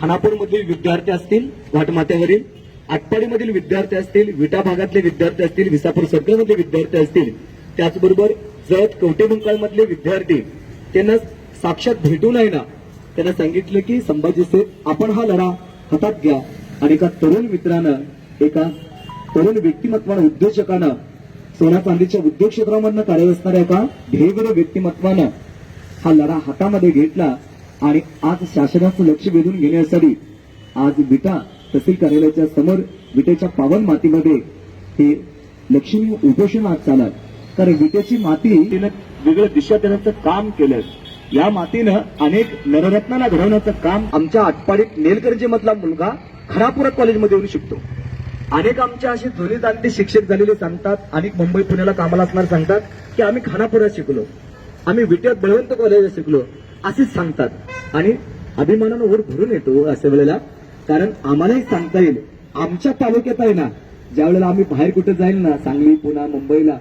खानापूरमधील विद्यार्थी असतील घाटमाथ्यावरील आटपाडीमधील विद्यार्थी असतील विटा भागातले विद्यार्थी असतील विसापूर सर्कलमधले विद्यार्थी असतील त्याचबरोबर जत कवटेबंकाळमधले विद्यार्थी त्यांना साक्षात भेटून आहे ना? त्यांना सांगितलं की संभाजी सेठ आपण हा लढा हातात घ्या आणि एका तरुण मित्रानं एका तरुण व्यक्तिमत्वानं उद्योजकानं सोना चांदीच्या उद्योग क्षेत्रामधनं कार्यरत असणाऱ्या एका ध्येयवीर व्यक्तिमत्वानं हा लढा हातामध्ये घेतला. आणि आज शासनाचं लक्ष वेधून घेण्यासाठी आज विटा तहसील कार्यालयाच्या समोर विटेच्या पावन मातीमध्ये हे लक्ष्मी उपोषण आज चालत कारण विटेची माती तिनं वेगळं दिशा देण्याचं काम केलं या मातीनं अनेक नररत्नाला घडवण्याचं काम आमच्या आटपाडीत नेलकर्जे मधला मुलगा खरापुरा कॉलेजमध्ये येऊन शिकतो. अनेक आमच्या असे जुने जाणते शिक्षक झालेले सांगतात अनेक मुंबई पुण्याला कामाला असणार सांगतात की आम्ही खानापुरात शिकलो. आम्ही विट्यात बळवंत कॉलेजात शिकलो असेच सांगतात. आणि अभिमानानं वर भरून येतो अशा वेळेला. कारण आम्हालाही सांगता येईल आमच्या तालुक्यात आहे ना ज्या वेळेला आम्ही बाहेर कुठे जाईल ना सांगली पुणा मुंबईला